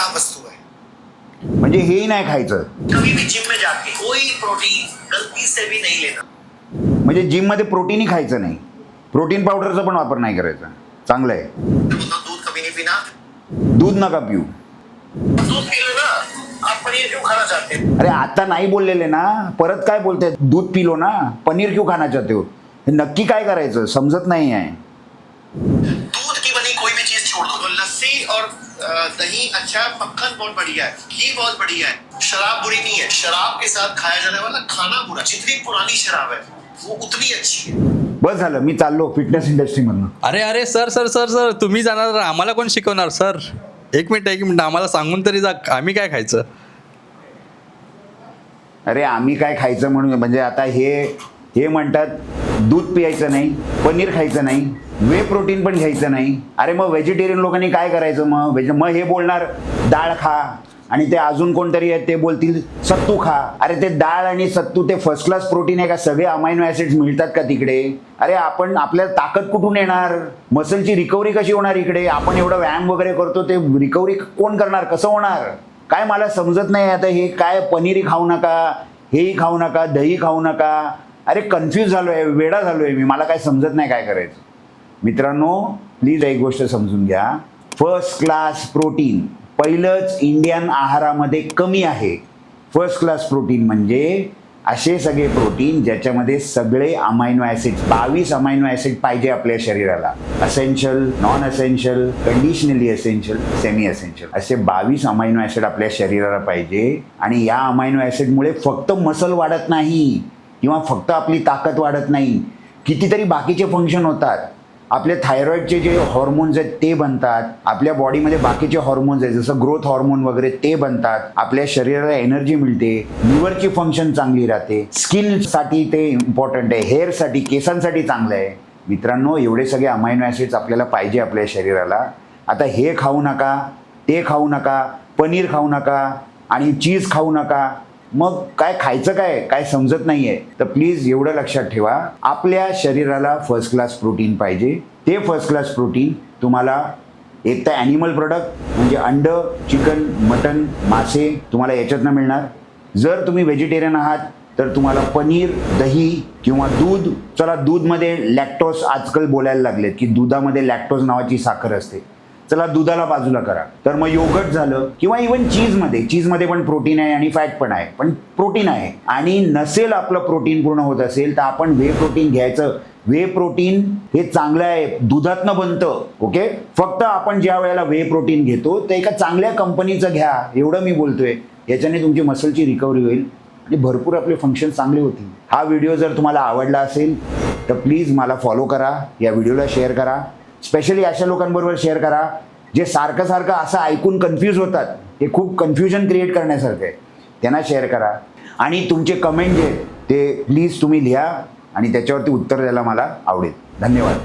खराब वस्तु है म्हणजे हेही नाही खायचं. कभी भी जिम में जाके कोई प्रोटीन गलती से भी नहीं लेना म्हणजे जिममध्ये प्रोटीनही खायचं नाही. प्रोटीन पावडरचा पण वापर नाही करायचा. चांगलं आहे. हूँ, दूध कभी नहीं पीना दूध नका पिऊ. दूध पी लो ना आप पनीर क्यों खाना चाहते. हैं अरे आता नाही बोललेले ना. परत काय बोलते? दूध पिलो ना. पनीर क्यों खाना चाहते हो? हे नक्की काय करायचं? समजत नाही आहे दूध की बनी कोई भी चीज छोड़ दो. तो लस्सी और दही अच्छा है, मक्खन बहुत बढ़िया है घी बहुत बढ़िया है। शराब बुरी नहीं है शराब के साथ खाया जाने वाला खाना बुरा जितनी पुरानी शराब है वो उतनी अच्छी है। बस झालं मी चाललो फिटनेस इंडस्ट्रीमधनं अरे अरे सर सर सर सर तुम्ही जाणार आम्हाला कोण शिकवणार सर? एक मिनिट एक मिनिट आम्हाला सांगून तरी जा आम्ही काय खायचं? अरे आम्ही काय खायचं म्हणून म्हणजे आता हे हे म्हणतात दूध पियायचं नाही पनीर खायचं नाही वे प्रोटीन पण घ्यायचं नाही. अरे मग व्हेजिटेरियन लोकांनी काय करायचं मग? व्हेज मग हे बोलणार डाळ खा. आणि ते अजून कोणतरी आहेत ते बोलतील सत्तू खा. अरे ते डाळ आणि सत्तू ते फर्स्ट क्लास प्रोटीन आहे का? सगळे अमायनो ॲसिड्स मिळतात का तिकडे? अरे आपण आपल्याला ताकद कुठून येणार? मसलची रिकव्हरी कशी होणार इकडे? आपण एवढं व्यायाम वगैरे करतो ते रिकव्हरी कोण करणार? कसं होणार? काय मला समजत नाही आता हे? काय पनीरही खाऊ नका हेही खाऊ नका दही खाऊ नका. अरे कन्फ्यूज झालो आहे वेडा झालो आहे मी. मला काय समजत नाही काय करायचं. मित्रांनो प्लीज एक गोष्ट समजून घ्या. फर्स्ट क्लास प्रोटीन पहिलंच इंडियन आहारामध्ये कमी आहे. फर्स्ट क्लास प्रोटीन म्हणजे असे सगळे प्रोटीन ज्याच्यामध्ये सगळे अमायनो ॲसिड बावीस अमायनो ॲसिड पाहिजे आपल्या शरीराला. असेन्शियल नॉन असेन्शियल कंडिशनली असेन्शियल सेमी असेन्शियल असे बावीस अमायनो ॲसिड आपल्या शरीराला पाहिजे. आणि या अमायनो ॲसिडमुळे फक्त मसल वाढत नाही. किंवा फक्त आपली ताकद वाढत नाही कितीतरी बाकीचे फंक्शन होतात. आपले थायरॉईडचे जे हॉर्मोन्स आहेत ते बनतात. आपल्या बॉडीमध्ये बाकीचे हॉर्मोन्स आहेत जसं ग्रोथ हॉर्मोन वगैरे ते बनतात. आपल्या शरीराला एनर्जी मिळते लिव्हरची फंक्शन चांगली राहते. स्किनसाठी ते इम्पॉर्टंट आहे हेअरसाठी केसांसाठी चांगलं आहे. मित्रांनो एवढे सगळे अमायनो ॲसिड्स आपल्याला पाहिजे आपल्या शरीराला. आता हे खाऊ नका ते खाऊ नका पनीर खाऊ नका आणि चीज खाऊ नका. मग काय खायचं काय काय समजत नाही आहे तर प्लीज एवढं लक्षात ठेवा. आपल्या शरीराला फर्स्ट क्लास प्रोटीन पाहिजे. ते फर्स्ट क्लास प्रोटीन तुम्हाला एक तर ॲनिमल प्रोडक्ट म्हणजे अंड चिकन मटन मासे तुम्हाला याच्यातनं मिळणार. जर तुम्ही व्हेजिटेरियन आहात तर तुम्हाला पनीर दही किंवा दूध. चला दूधमध्ये लॅक्टोस आजकाल बोलायला लागलेत की दुधामध्ये लॅक्टोज नावाची साखर असते. चला दुधाला बाजूला करा. तर मग योगट झालं किंवा इव्हन चीजमध्ये चीजमध्ये पण प्रोटीन आहे आणि फॅट पण आहे. पण प्रोटीन आहे. आणि नसेल आपलं प्रोटीन पूर्ण होत असेल तर आपण वे प्रोटीन घ्यायचं. वे प्रोटीन हे चांगलं आहे. दुधातनं बनतं. ओके फक्त आपण ज्या वेळेला वे प्रोटीन घेतो ते एका चांगल्या कंपनीचं घ्या. एवढं मी बोलतोय. याच्याने तुमची मसलची रिकव्हरी होईल. आणि भरपूर आपले फंक्शन चांगले होतील. हा व्हिडिओ जर तुम्हाला आवडला असेल तर प्लीज मला फॉलो करा. या व्हिडिओला शेअर करा. स्पेशली अशा लोकांबरोबर शेअर करा जे सारखं सारखं असं ऐकून कन्फ्यूज होतात. हे खूप कन्फ्युजन क्रिएट करण्यासारखं आहे. त्यांना शेअर करा. आणि तुमचे कमेंट जे आहेत ते प्लीज तुम्ही लिहा आणि त्याच्यावरती उत्तर द्यायला मला आवडेल. धन्यवाद.